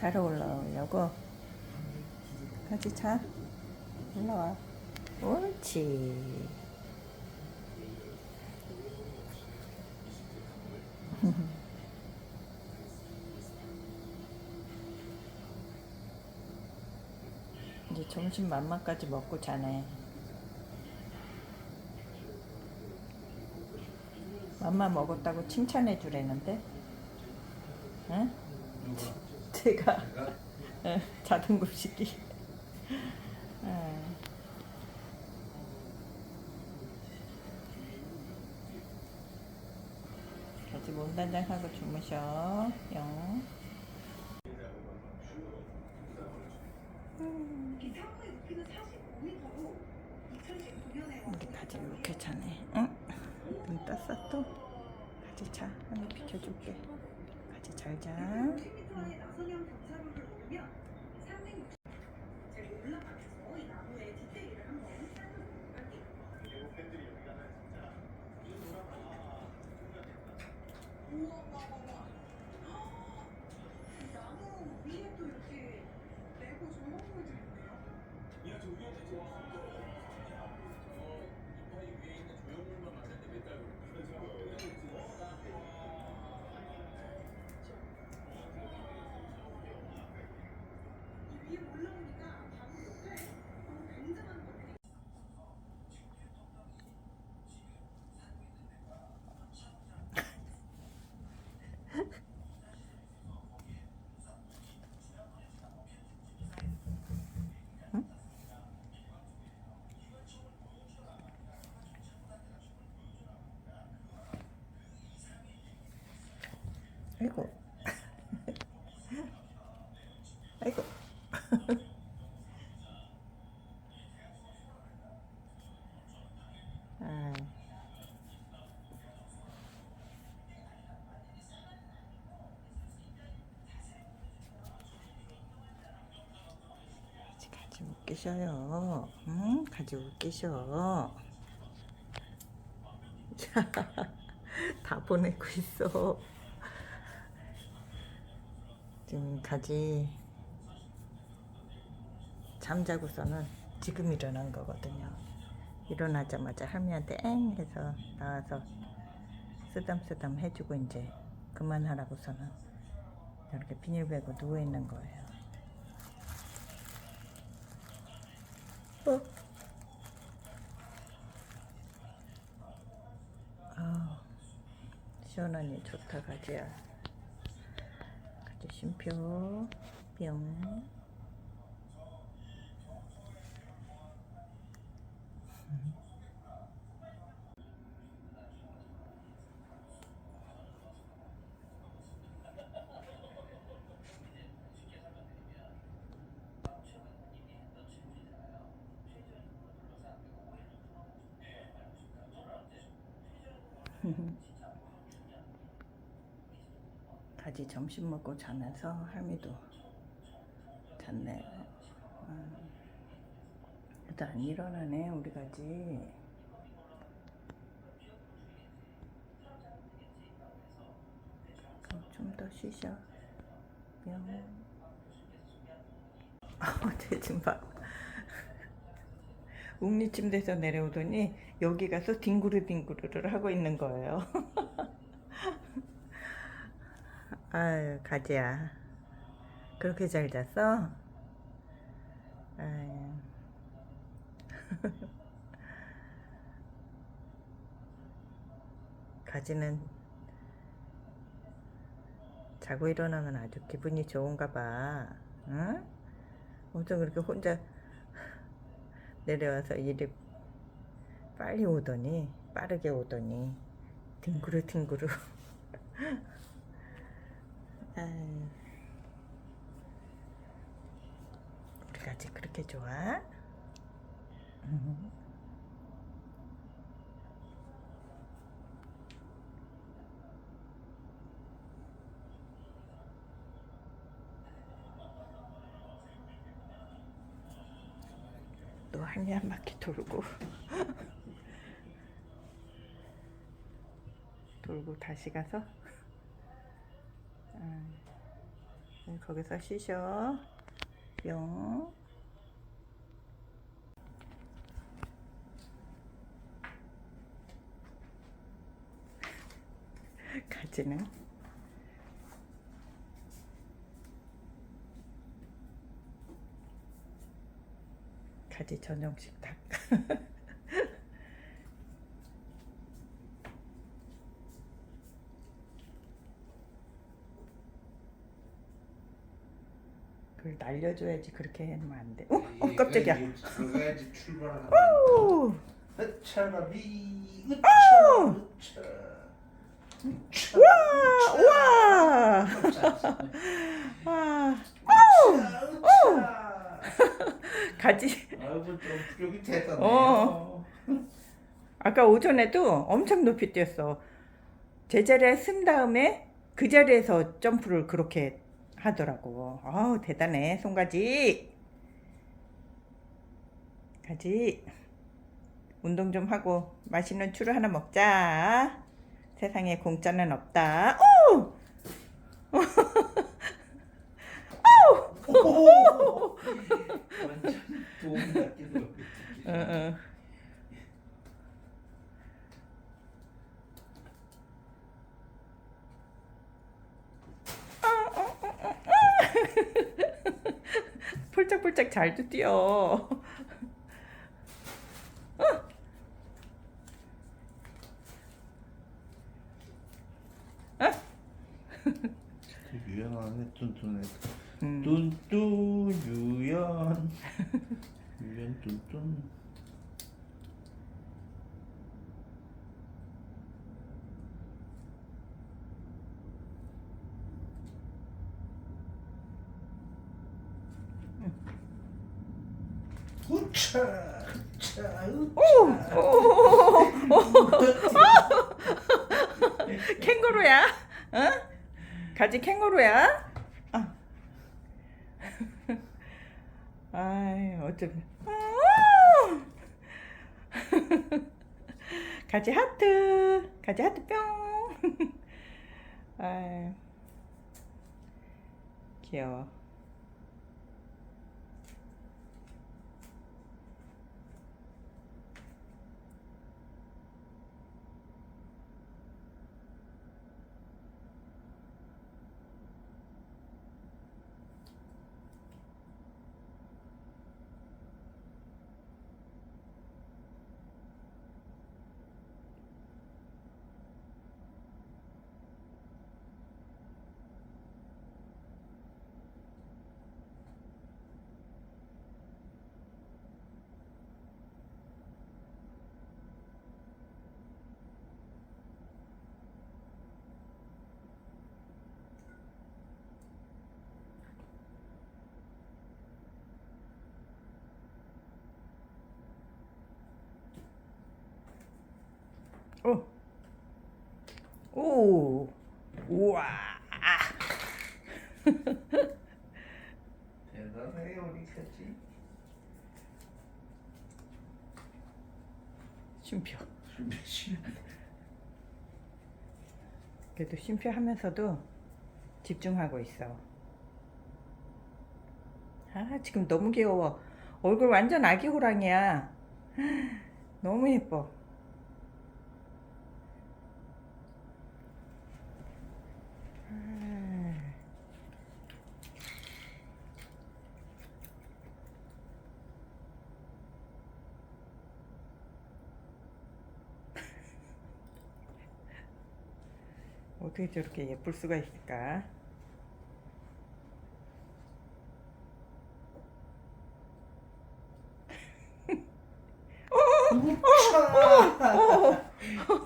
잘 올라오려고. 같이 자 올라와. 옳지. 이제 점심 맘마까지 먹고 자네. 맘마 먹었다고 칭찬해 주래는데? 응? 제가 응, 자등급식이. 응. 아직 몸단장 하고 주무셔. 영. 우리 가지 이렇게 자네. 응? 눈 떴어 또? 가지 자 하나 비켜줄게. 가지 잘 자 컴퓨터에 나선형 경찰로를 아이고 아이고 아. 같이 못 계셔요. 응? 같이 못 계셔. 자, 다 보내고 있어. 지금 가지 잠자고서는 지금 일어난 거거든요. 일어나자마자 할미한테 엥 해서 나와서 쓰담쓰담 해주고 이제 그만하라고서는 이렇게 비닐 베고 누워 있는 거예요. 어? 아우, 시원하니 좋다 가지야. 쉼표 뿅. 가지 점심 먹고 자면서 할미도 잤네. 음. 그래도 안 일어나네 우리 가지. 좀 더 쉬셔. 뿅. 어제 좀 봐. 웅리 침대에서 내려오더니 여기 가서 뒹구르뒹구르를 하고 있는 거예요. 아유 가지야 그렇게 잘 잤어? 아유. 가지는 자고 일어나면 아주 기분이 좋은가 봐 응? 엄청 그렇게 혼자 내려와서 일이 빨리 오더니 빠르게 오더니 뒹구르 뒹구르 아유, 우리 가지 그렇게 좋아? 음. 또 할미 한 바퀴 돌고 돌고 다시 가서 음, 거기서 쉬셔. 뿅. 가지는 가지 전용 식탁. 그걸 날려줘야지 그렇게 하면 안 돼. 어, 어 깜짝이야. 들어가야지 출발하는 오, 으차라비 아우! 으차. 으차. 와, 와, 와, 으차. 가지. 아이고 좀 부력이 대단해요. 어. 아까 오전에도 엄청 높이 뛰었어. 제자리에 쓴 다음에 그 자리에서 점프를 그렇게 하더라고. 아우 대단해 송가지. 가지. 운동 좀 하고 맛있는 추루 하나 먹자. 세상에 공짜는 없다. 오! 오! 완전 도움 받기도 응, 응. 폴짝폴짝 잘도 뛰어. 유연하네 뚠뚠해 음. 뚠뚠 유연. 유연 뚠뚠 우차 우차 우차 캥거루야? 어? 가지 캥거루야? 아. 아이 어쩌면 가지 하트 가지 하트 뿅 아이 귀여워 오. 오. 우와. 대단해 우리 가지 쉼표. 그래도 쉼표하면서도 집중하고 있어. 아, 지금 너무 귀여워. 얼굴 완전 아기 호랑이야. 너무 예뻐. 어떻게 저렇게 예쁠 수가 있을까?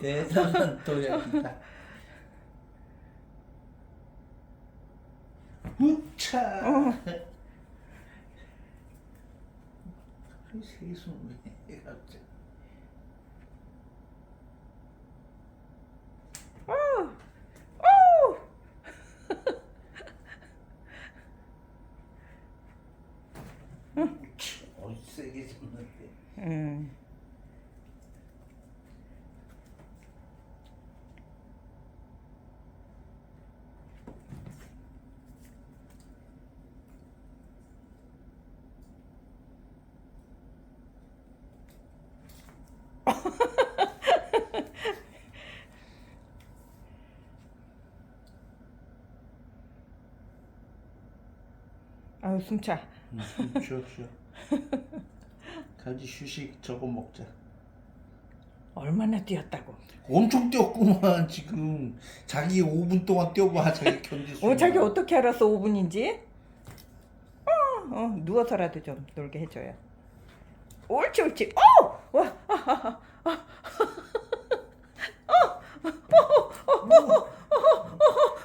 대단한 도약이다. 우차. 왜 갑자기 오! 어이 세게 쳤는데 음. 아유 숨차. 응, 쉬어 쉬어. 가지 휴식 저거 먹자. 얼마나 뛰었다고. 엄청 뛰었구만 지금. 자기 5분 동안 뛰어봐 자기 견딜 수. 어 자기 있나? 어떻게 알았어 5분인지? 어, 어 누워서라도 좀 놀게 해줘요. 옳지 옳지. 어! 와.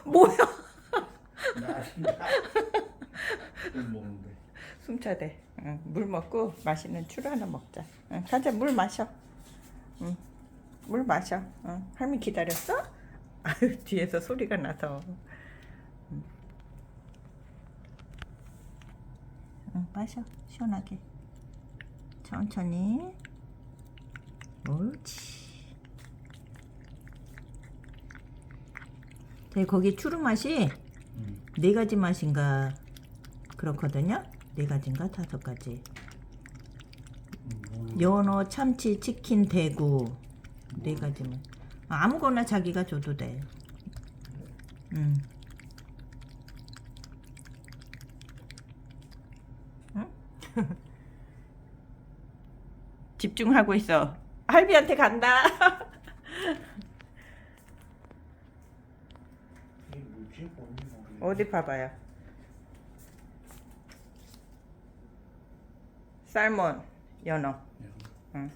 뭐야? 나린다. 먹는데. 숨차대. 응, 물 먹고 맛있는 술 하나 먹자. 응, 가자 물 마셔. 응, 물 마셔. 응, 할미 기다렸어? 아유 뒤에서 소리가 나서. 응. 응, 마셔 시원하게. 천천히. 옳지. 네, 거기 추루 맛이 응. 네 가지 맛인가 그렇거든요. 네 가지인가 다섯 가지. 음, 연어, 참치, 치킨, 대구 네 가지만 아무거나 자기가 줘도 돼. 음. 응? 집중하고 있어. 할비한테 간다. 어디 봐봐요. 살몬, 연어. 응.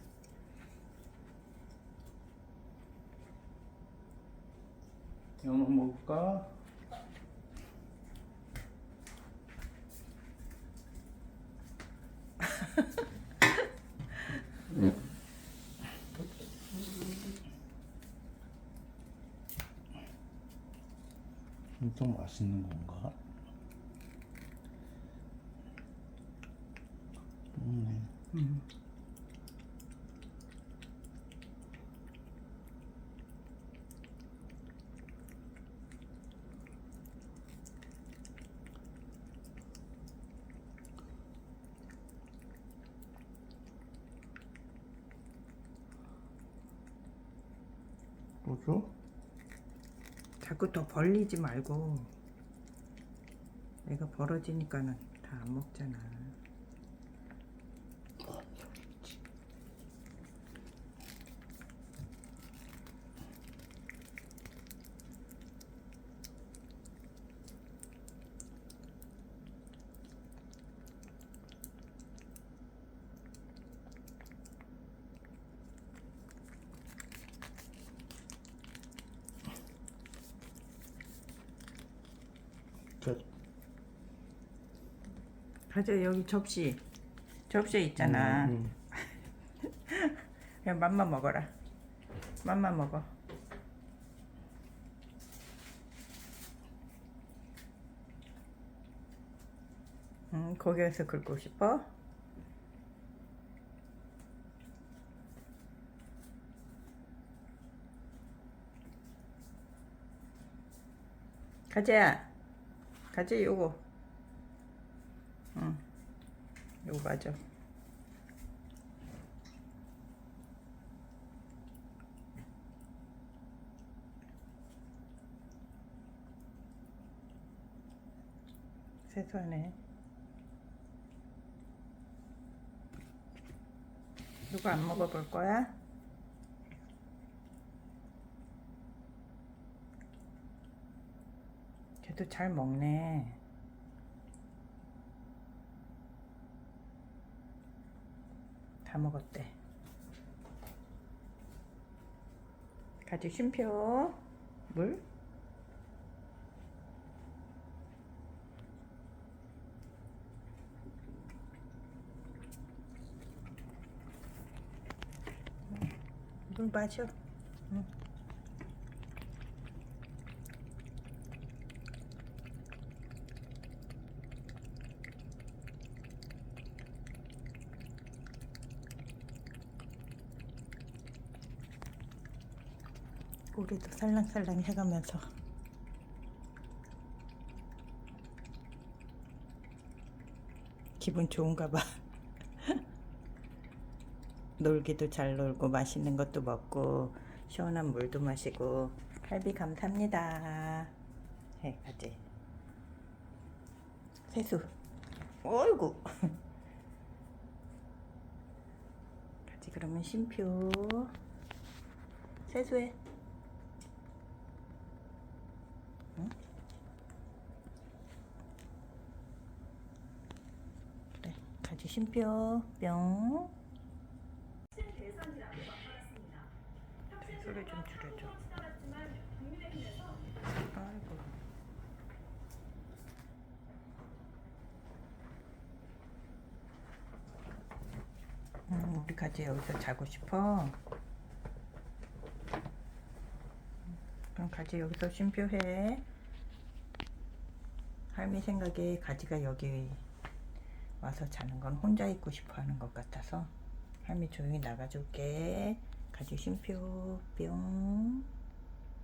연어 먹을까? 엄청 맛있는 건가? 음, 음. 뭐죠? 자꾸 더 벌리지 말고. 내가 벌어지니까는 다 안 먹잖아. 저, 가자 여기 접시. 접시에 있잖아. 음, 그냥 맘만 먹어라. 맘만 먹어. 음, 거기에서 긁고 싶어? 가재야, 가재 요거. 응, 요거 맞아. 세수하네. 누가 안 먹어볼 거야? 걔도 잘 먹네. 다 먹었대. 가지 쉼표 물? 물 마셔. 꼬리도 살랑살랑 해가면서 기분 좋은가 봐. 놀기도 잘 놀고 맛있는 것도 먹고 시원한 물도 마시고 할비 감사합니다. 해 가지. 세수. 어이구. 가지 그러면 쉼표. 세수해. 응? 쉼표. 뿅. 소리 좀 줄여줘. 아이고. 음, 우리 가지 여기서 자고 싶어. 그럼 가지 여기서 쉼표해. 할미 생각에 가지가 여기 와서 자는 건 혼자 있고 싶어 하는 것 같아서 할미 조용히 나가줄게. 가지 쉼표 뿅.